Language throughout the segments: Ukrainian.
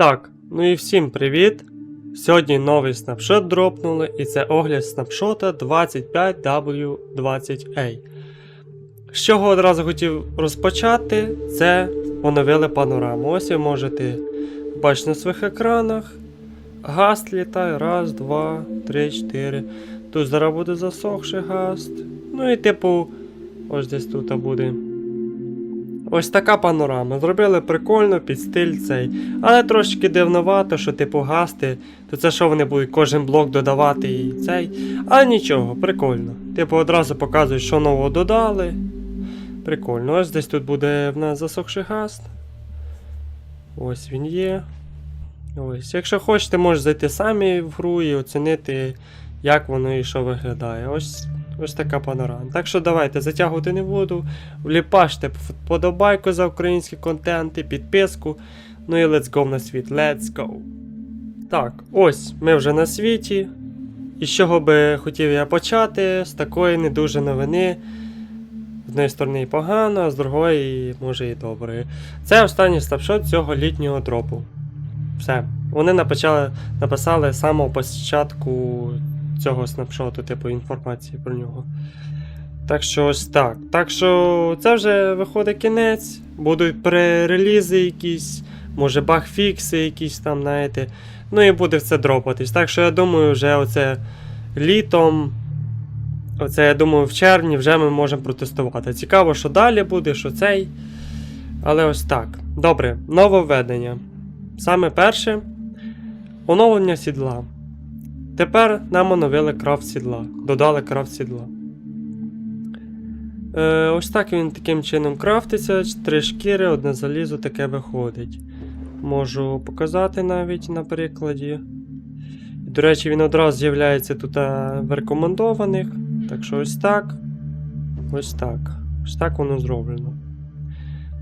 Так, ну і всім привіт! Сьогодні новий снапшот дропнули, і це огляд снапшота 25W20A. З чого одразу хотів розпочати, це оновили панораму. Ось ви можете бачити на своїх екранах. Гаст літає. Раз, два, три, чотири. Тут зараз буде засохший гаст. Ну і типу, ось десь тут буде. Ось така панорама. Зробили прикольно під стиль цей. Але трошки дивновато, що типу гасти, то це що вони будуть кожен блок додавати і цей. Але нічого, прикольно. Типу одразу показують, що нового додали. Прикольно. Ось десь тут буде в нас засохший гаст. Ось він є. Ось. Якщо хочете, можете зайти самі в гру і оцінити, як воно і що виглядає. Ось, ось така панорама. Так що давайте затягувати не буду. Вліпаште вподобайку за українські контенти, підписку. Ну і let's go на світ. Let's go. Так, ось ми вже на світі. І з чого би хотів я почати, з такої не дуже новини. З однієї сторони і погано, а з другої, може, і добре. Це останній стапшот цього літнього дропу. Все. Вони написали, написали самого початку цього снапшоту, типу інформації про нього. Так що ось так. Так що це вже виходить кінець. Будуть пререлізи якісь, може багфікси якісь там, знаєте. Ну і буде все дропатись. Так що я думаю, вже оце літом. Оце, я думаю, в червні вже ми можемо протестувати. Цікаво, що далі буде, що цей. Але ось так. Добре, нововведення. Саме перше оновлення сідла. Тепер нам оновили крафт сідла. Додали крафт сідла. Е, ось так він таким чином крафтиться. Три шкіри, одне залізо таке виходить. Можу показати навіть на прикладі. До речі, він одразу з'являється тут в рекомендованих. Так що ось так. Ось так. Ось так воно зроблено.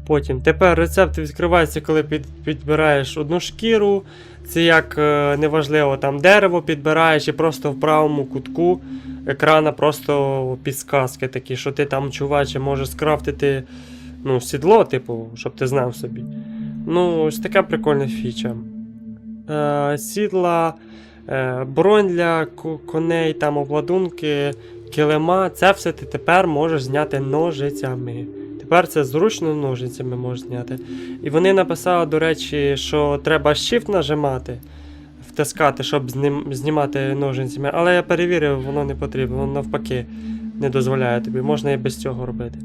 Потім. Тепер рецепт відкривається, коли під, підбираєш одну шкіру. Це як е, неважливо, там дерево підбираєш і просто в правому кутку екрана просто підсказки такі, що ти там чуваче можеш скрафтити ну, сідло, типу, щоб ти знав собі. Ну, ось така прикольна фіча. Е, сідла, е, бронь для коней, там обладунки, килима. Це все ти тепер можеш зняти ножицями. Тепер це зручно ножицями можеш зняти. І вони написали, до речі, що треба Shift нажимати, втискати, щоб знім, знімати ножицями. Але я перевірив, воно не потрібно, воно навпаки не дозволяє тобі, можна і без цього робити.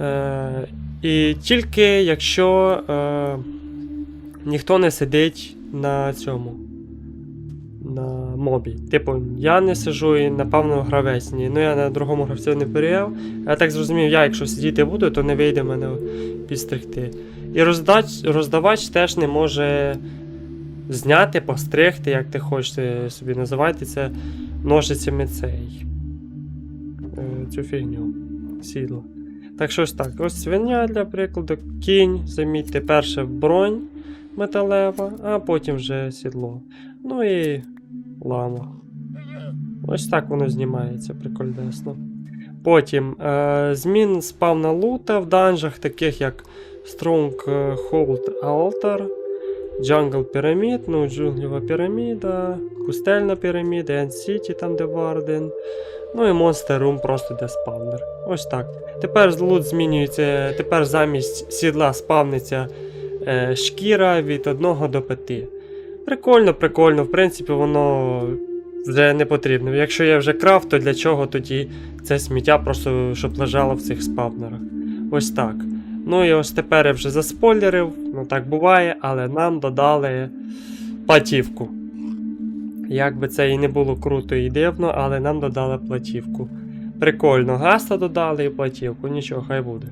Е, і тільки якщо е, ніхто не сидить на цьому. На мобі. Типу, я не сижу і, напевно, гравець ні. Ну я на другому гравцю не перевіряв. Я так зрозумів, я якщо сидіти буду, то не вийде мене підстригти. І роздач, роздавач теж не може зняти, постригти, як ти хочеш е, собі називати це ножицями цей. е, Цю фігню. Сідло. Так що ось так, ось свиня для прикладу, кінь, замітьте, перше бронь металева, а потім вже сідло. Ну і лама. Ось так воно знімається, прикольдесно. Потім е, змін спавна лута в данжах, таких як Strong е, Hold Altar, Jungle Pyramid, ну, джунглєва піраміда, Пустельна піраміда, End City, там де Варден. Ну і Monster Room просто де спавнер. Ось так. Тепер лут змінюється, тепер замість сідла спавниться шкіра від 1 до 5. Прикольно, прикольно, в принципі, воно вже не потрібно. Якщо є вже крафт, то для чого тоді це сміття просто щоб лежало в цих спавнерах. Ось так. Ну і ось тепер я вже заспойлерив, ну так буває, але нам додали платівку. Як би це і не було круто і дивно, але нам додали платівку. Прикольно, гаста додали і платівку, нічого, хай буде.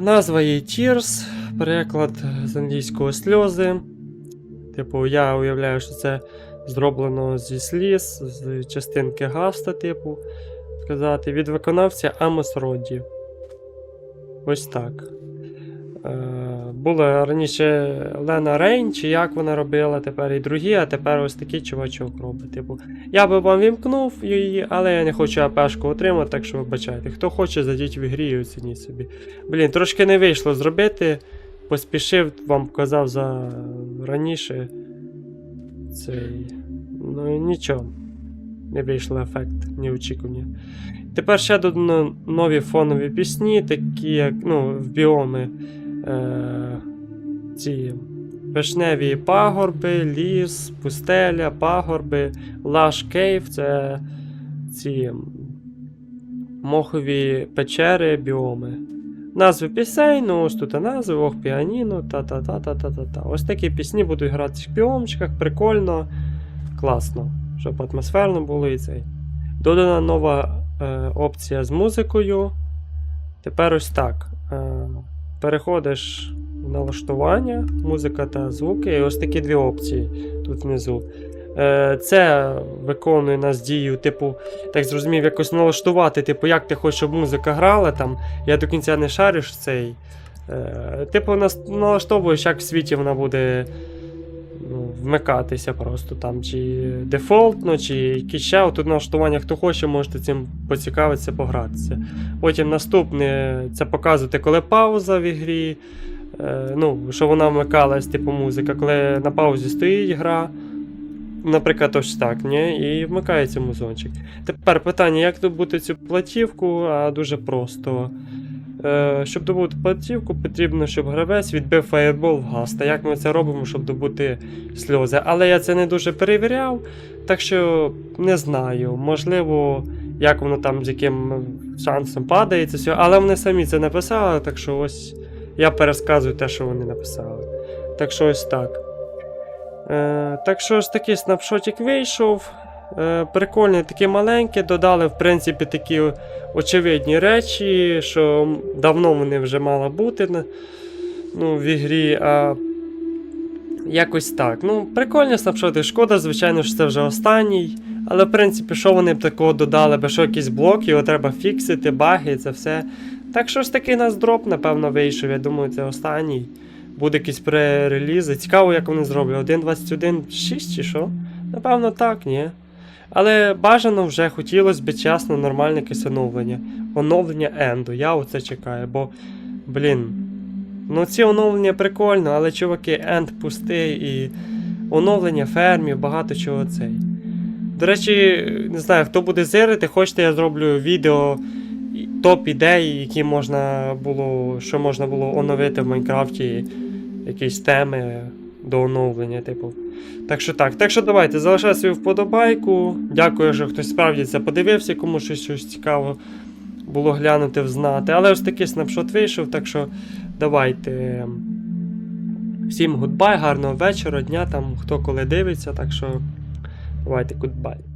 Назва її Tears, переклад з англійського сльози. Типу, я уявляю, що це зроблено зі сліз, з частинки гаста, типу, сказати, від виконавця Амос Родді. Ось так. Е, була раніше Лена Рейн, чи як вона робила, тепер і другі, а тепер ось такий чувачок робить. Типу, я би вам вімкнув її, але я не хочу АПшку отримати, так що вибачайте. Хто хоче, зайдіть в ігрі і оцініть собі. Блін, трошки не вийшло зробити поспішив, вам показав за раніше. Цей. Ну нічого. Не вийшло ефект, неочікувані. Тепер ще додано нові фонові пісні, такі як ну, в біоми. Е, ці вишневі пагорби, ліс, пустеля, пагорби, лаш кейв це ці мохові печери, біоми. Назви пісень, ну ось тут назви, ох, піаніно, та-та-та-та-та-та. Ось такі пісні будуть грати в біомчиках, прикольно, класно, щоб атмосферно було і цей. Додана нова е, опція з музикою. Тепер ось так. Е, переходиш в налаштування, музика та звуки, і ось такі дві опції тут внизу. Е, це виконує нас дію, типу, так зрозумів, якось налаштувати, типу, як ти хочеш, щоб музика грала там. Я до кінця не шариш цей. Е, типу, налаштовуєш, як в світі вона буде ну, вмикатися просто там, чи дефолтно, чи якісь ще тут налаштування, хто хоче, можете цим поцікавитися, погратися. Потім наступне це показувати, коли пауза в ігрі. Е, ну, що вона вмикалась, типу музика, коли на паузі стоїть гра. Наприклад, ось так, ні? і вмикається музончик. Тепер питання, як добути цю платівку? А дуже просто. Е, щоб добути платівку, потрібно, щоб гравець відбив фаєрбол в газ. Та як ми це робимо, щоб добути сльози. Але я це не дуже перевіряв, так що не знаю. Можливо, як воно там з яким шансом падає, це все. Але вони самі це написали, так що ось я пересказую те, що вони написали. Так що ось так. Е, так що ось такий снапшотик вийшов. Е, прикольний, такий маленький. Додали, в принципі, такі очевидні речі, що давно вони вже мали бути ну, в ігрі. А якось так. Ну, прикольні снапшоти. Шкода, звичайно, що це вже останній. Але, в принципі, що вони б такого додали, бо що якийсь блок, його треба фіксити, баги, це все. Так що ж такий нас дроп, напевно, вийшов. Я думаю, це останній. Буде якийсь пререліз. Цікаво, як вони зроблять. 1.21.6 чи що? Напевно, так, ні. Але бажано вже хотілося б чесно, нормальне якесь оновлення. Оновлення енду. Я оце чекаю, бо, блін. Ну, ці оновлення прикольно, але чуваки, енд пустий і оновлення фермів, багато чого цей. До речі, не знаю, хто буде зирити, хочете, я зроблю відео топ ідей, які можна було, що можна було оновити в Майнкрафті, якісь теми до оновлення, типу. Так що так. Так що давайте, залишай свою вподобайку. Дякую, що хтось справді це подивився, кому щось, щось цікаво було глянути, взнати. Але ось такий снапшот вийшов, так що давайте. Всім гудбай, гарного вечора, дня там, хто коли дивиться, так що давайте гудбай.